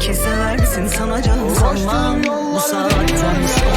Herkese versin sana can sanmam Bu saatten sonra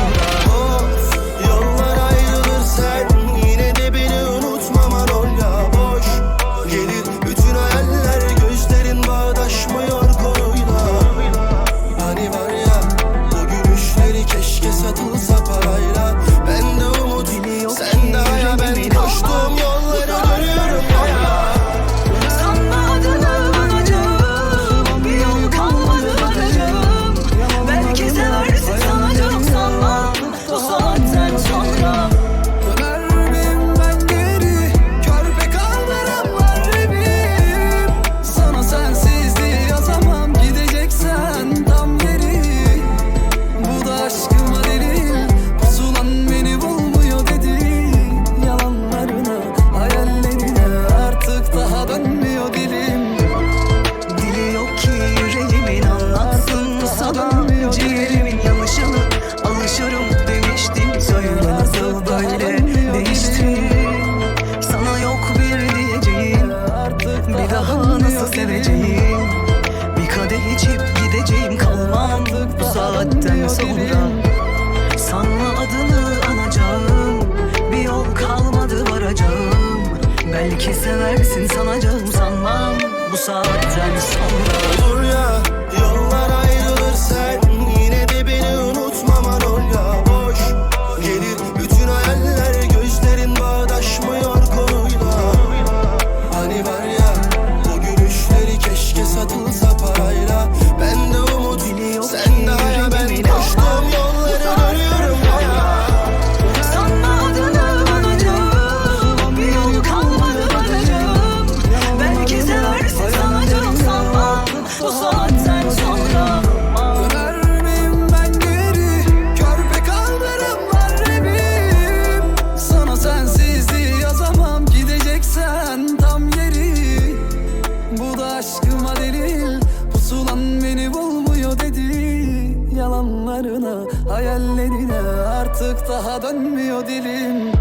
saatten sonra Sanma adını anacağım. Bir yol kalmadı varacağım. Belki seversin sanacağım sanmam. Bu saatten sonra Aşkıma delil pusulan beni bulmuyor dedi. Yalanlarına hayallerine artık daha dönmüyor dilim.